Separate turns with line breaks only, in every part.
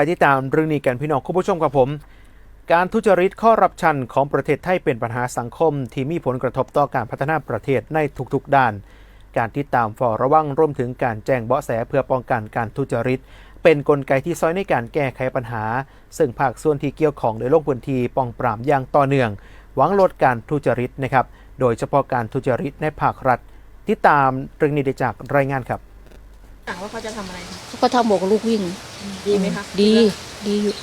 ไปที่ตามเรื่องนี้กันพี่น้องคุณผู้ชมกับผม การทุจริตข้อรับชันของประเทศไทยเป็นปัญหาสังคม ที่มีผลกระทบต่อการพัฒนาประเทศในทุกๆด้าน การติดตามฝ้าระวังรวมถึงการแจ้งเบาะแสเพื่อป้องกันการทุจริต เป็นนกลไกที่ซอยในการแก้ไขปัญหา ซึ่งภาคส่วนที่เกี่ยวข้องได้ลงพื้นที่ป้องปรามอย่างต่อเนื่อง หวังลดการทุจริตนะครับโดยเฉพาะการทุจริตในภาครัฐติดตามเรื่องนี้ได้จากรายงานครับ
ต่างว่าเขาจะทำอะไร
เขาก็ทำบอกลูกวิ่ง
ดีไหมคะ
ดี ดีอยู่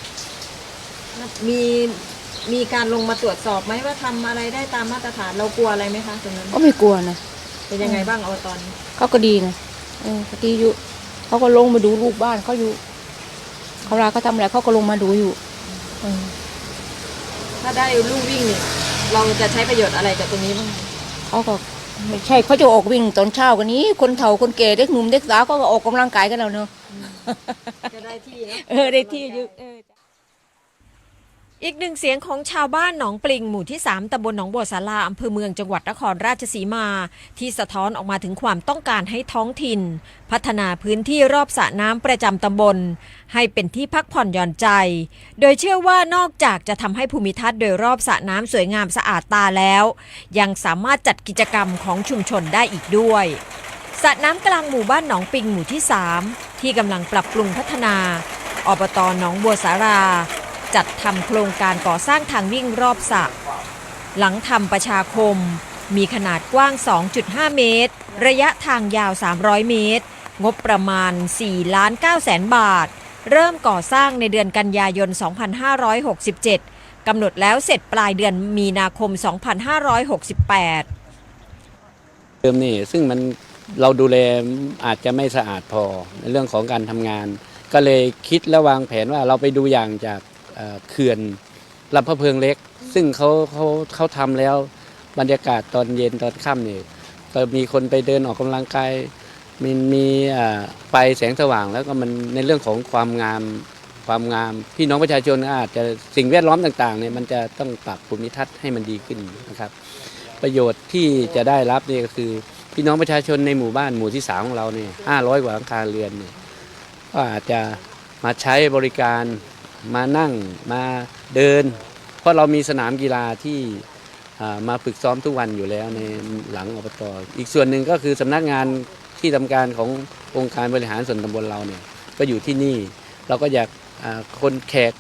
มีมีการลงมาตรวจสอบไหมว่าทำอะไรได้ตามมาตรฐานเรากลัวอะไรไหมคะตรงนั้น
ก็ไม่กลัวนะ
เป็นยังไงบ้างเอาตอนนี้
เขาก็ดีนะเออเขาดีอยู่เขาก็ลงมาดูลูกบ้านเขาอยู่เขาเวลาเขาทำอะไรเขาก็ลงมาดูอยู่เออ
ถ้าได้ลูกวิ่งเนี่ยเราจะใช้ประโยชน์อะไรจากตรงนี้บ้าง
เขาก็ไม่ใช่เขาจะออกวิ่งตอนเช้ากันนี้ คนเฒ่าคนแก่เด็กหนุ่มเด็กสาวเขาก็ออกกำลังกายกันแล้วเนอะ
จะ ได้ที่นะ
เออได้ที่อยู่เออ
อีกหนึ่งเสียงของชาวบ้านหนองปลิงหมู่ที่ 3ตำบลหนองบัวสาราอำเภอเมืองจังหวัดนครราชสีมา ที่สะท้อนออกมาถึงความต้องการให้ท้องถิ่น พัฒนาพื้นที่รอบสระน้ำประจำตำบล ให้เป็นที่พักผ่อนหย่อนใจ โดยเชื่อว่านอกจากจะทำให้ภูมิทัศน์โดยรอบสระน้ำสวยงามสะอาดตาแล้ว ยังสามารถจัดกิจกรรมของชุมชนได้อีกด้วยสระน้ำกลางหมู่บ้านหนองปิงหมู่ที่ 3 ที่กำลังปรับปรุงพัฒนาอบตหนองบัวสารา จัดทำโครงการก่อสร้างทางวิ่งรอบสระหลังทำประชาคม มีขนาดกว้าง 2.5 เมตร ระยะทางยาว 300 เมตร งบประมาณ4ล้าน9แสนบาท เริ่มก่อสร้างในเดือนกันยายน 2567 กำหนดแล้วเสร็จปลายเดือนมีนาคม 2568
เดิมนี่ซึ่งมัน เราดูแลอาจจะไม่สะอาดพอในเรื่องของการทำงาน ก็เลยคิดและวางแผนว่าเราไปดูอย่างจากเอ่อเขื่อนลำพะเพิงเล็ก ซึ่งเขาเขาเขาทำแล้วบรรยากาศตอนเย็นตอนค่ำเนี่ยก็มีคนไปเดินออกกำลังกายมีมีเอ่อไฟแสงสว่างแล้วก็มันในเรื่องของความงามความงาม พี่น้องประชาชนอาจจะสิ่งแวดล้อมต่างๆเนี่ยมันจะต้องปรับภูมิทัศน์ให้มันดีขึ้นนะครับ ประโยชน์ที่จะได้รับนี่ก็คือ พี่น้องประชาชนในหมู่บ้านหมู่ที่สามของเราเนี่ยห้าร้อยกว่าหลังคาเรือนเนี่ยก็อาจจะมาใช้บริการมานั่งมาเดิน เพราะเรามีสนามกีฬาที่มาฝึกซ้อมทุกวันอยู่แล้วในหลังอบตอีกส่วนหนึ่งก็คือสำนักงานที่ทำการขององค์การบริหารส่วนตำบลเราเนี่ยก็อยู่ที่นี่ เราก็อยากคนแขก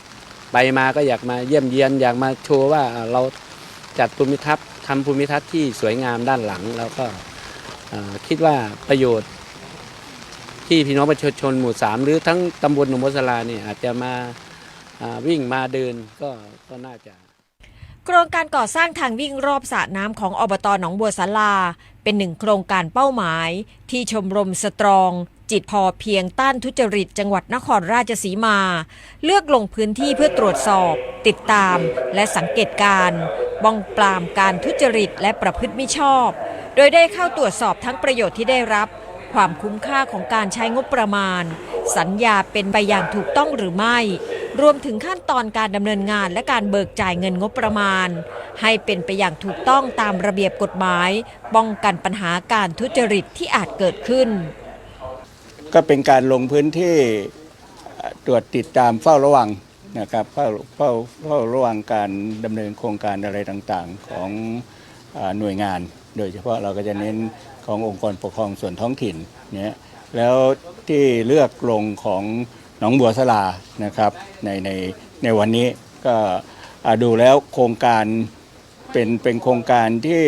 ไปมาก็อยากมาเยี่ยมเยียนอยากมาโชว์ว่าเราจัดภูมิทัศน์ทำภูมิทัศน์ที่สวยงามด้านหลังแล้วก็ คิดว่าประโยชน์ ที่พี่น้องประชาชนหมู่สามหรือทั้งตำบลหนองบัวสลาเนี่ยอาจจะมาวิ่งมาเดินก็ก็น่าจะ
โครงการก่อสร้างทางวิ่งรอบสระน้ำของอบตหนองบัวสาลา เป็นหนึ่งโครงการเป้าหมาย ที่ชมรมสตรอง จิตพอเพียงต้านทุจริต จังหวัดนครราชสีมา เลือกลงพื้นที่เพื่อตรวจสอบ ติดตาม และสังเกตการบ้องปรามการทุจริตและประพฤติมิชอบ โดยได้เข้าตรวจสอบทั้งประโยชน์ที่ได้รับ ความคุ้มค่าของการใช้งบประมาณ สัญญาเป็นไปอย่างถูกต้องหรือไม่ รวมถึงขั้นตอนการดำเนินงานและการเบิกจ่ายเงินงบประมาณ ให้เป็นไปอย่างถูกต้องตามระเบียบกฎหมาย ป้องกันปัญหาการทุจริตที่อาจเกิดขึ้น
ก็เป็นการลงพื้นที่ตรวจติดตามเฝ้าระวังนะครับเฝ้าเฝ้าเฝ้าระวังการดำเนินโครงการอะไรต่างๆของอหน่วยงาน โดยเฉพาะเราก็จะเน้นขององค์กรปกครองส่วนท้องถิ่นเนี่ยแล้วที่เลือกลงของหนองบัวสลานะครับในในในวันนี้ก็ดูแล้วโครงการเป็นเป็นโครงการที่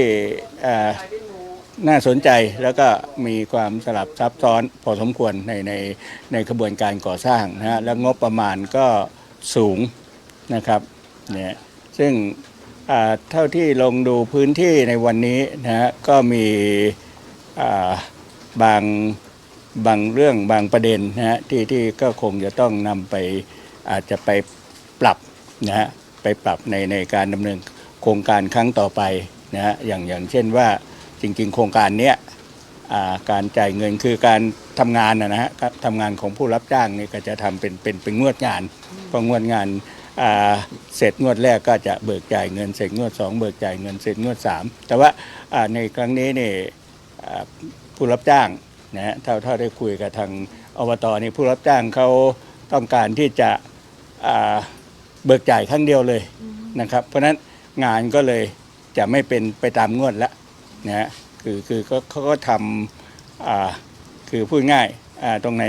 น่าสนใจแล้วก็มีความสลับซับซ้อนพอสมควรในในในกระบวนการก่อสร้างนะฮะแล้วงบประมาณก็สูงนะครับเนี่ยซึ่ง เท่าที่ลงดูพื้นที่ในวันนี้นะฮะก็มีบางบางเรื่องบางประเด็นนะฮะที่ที่ก็คงจะต้องนำไปอาจจะไปปรับนะฮะไปปรับในในการดำเนินโครงการครั้งต่อไปนะฮะอย่างอย่างเช่นว่าจริง ๆ โครงการเนี้ยการจ่ายเงินคือการทำงานนะนะฮะครับทำงานของผู้รับจ้างนี่ก็จะทำเป็นเป็นเป็นงวดงานพองวดงานอ่า เสร็จงวดแรกก็จะเบิกจ่ายเงิน เสร็จงวดสองเบิกจ่ายเงินเสร็จงวดสามแต่ว่าในครั้งนี้นี่ผู้รับจ้างนะฮะเท่าเท่าได้คุยกับทางอบตนี่ผู้รับจ้างเขาต้องการที่จะเบิกจ่ายครั้งเดียวเลยนะครับ เพราะฉะนั้นงานก็เลยจะไม่เป็นไปตามงวดละนะฮะคือคือเขาก็ทำคือพูดง่ายตรงไหน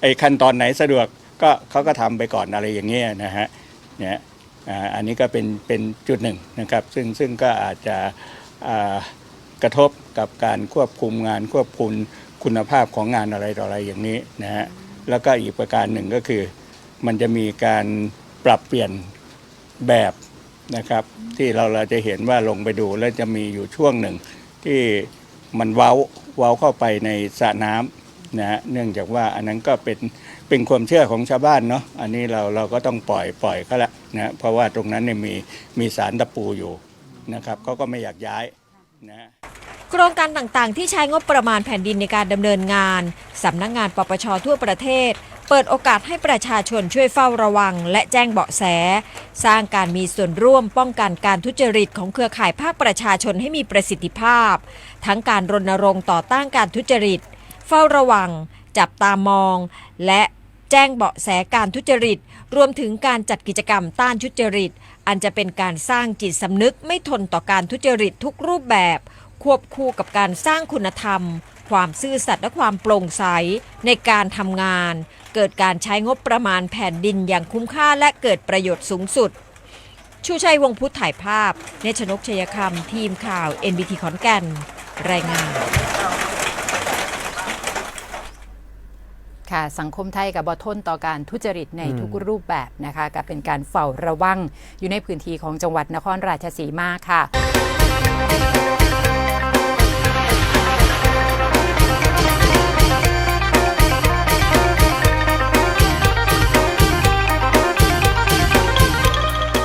ไอ้ขั้นตอนไหนสะดวกก็เขาก็ทำไปก่อนอะไรอย่างเงี้ยนะฮะ เนี่ยอ่าอันนี้ก็เป็นเป็นจุดหนึ่งนะครับ ซึ่งซึ่งก็อาจจะกระทบกับการควบคุมงานควบคุมคุณภาพของงานอะไรต่ออะไรอย่างนี้นะฮะแล้วก็อีกประการหนึ่งก็คือ มันจะมีการปรับเปลี่ยนแบบนะครับ ที่เราเราจะเห็นว่าลงไปดูแล้วจะมีอยู่ช่วงหนึ่ง ที่มันเว้าเว้าเข้าไปในสระน้ำนะฮะเนื่องจากว่าอันนั้นก็เป็น เป็นความเชื่อของชาวบ้านเนาะอันนี้เราเราก็ต้องปล่อยปล่อยเขาละนะเพราะว่าตรงนั้นเนี่ยมีมีสารตะปูอยู่นะครับเขาก็ไม่อยากย้ายนะ
โครงการต่างๆ ที่ใช้งบประมาณแผ่นดินในการดำเนินงานสำนักงงานปปชทั่วประเทศ เปิดโอกาสให้ประชาชนช่วยเฝ้าระวัง และแจ้งเบาะแส สร้างการมีส่วนร่วมป้องกันการทุจริตของเครือข่ายภาคประชาชนให้มีประสิทธิภาพ ทั้งการรณรงค์ต่อต้านการทุจริต เฝ้าระวัง จับตามอง และแจ้งเบาะแสการทุจริต รวมถึงการจัดกิจกรรมต้านทุจริต อันจะเป็นการสร้างจิตสำนึกไม่ทนต่อการทุจริตทุกรูปแบบ ควบคู่กับการสร้างคุณธรรม ความซื่อสัตย์และความโปร่งใสในการทำงาน เกิดการใช้งบประมาณแผ่นดินอย่างคุ้มค่าและเกิดประโยชน์สูงสุด ชูชัยวงพุทธถ่ายภาพ เนชนกชัยคำทีมข่าว NBT ขอนแก่น รายงาน
ค่ะสังคมไทยกับบอทนต่อการทุจริตใน
อืม
ทุกรูปแบบนะคะกับเป็นการเฝ้าระวังอยู่ในพื้นที่ของจังหวัดนครราชสีมาค่ะ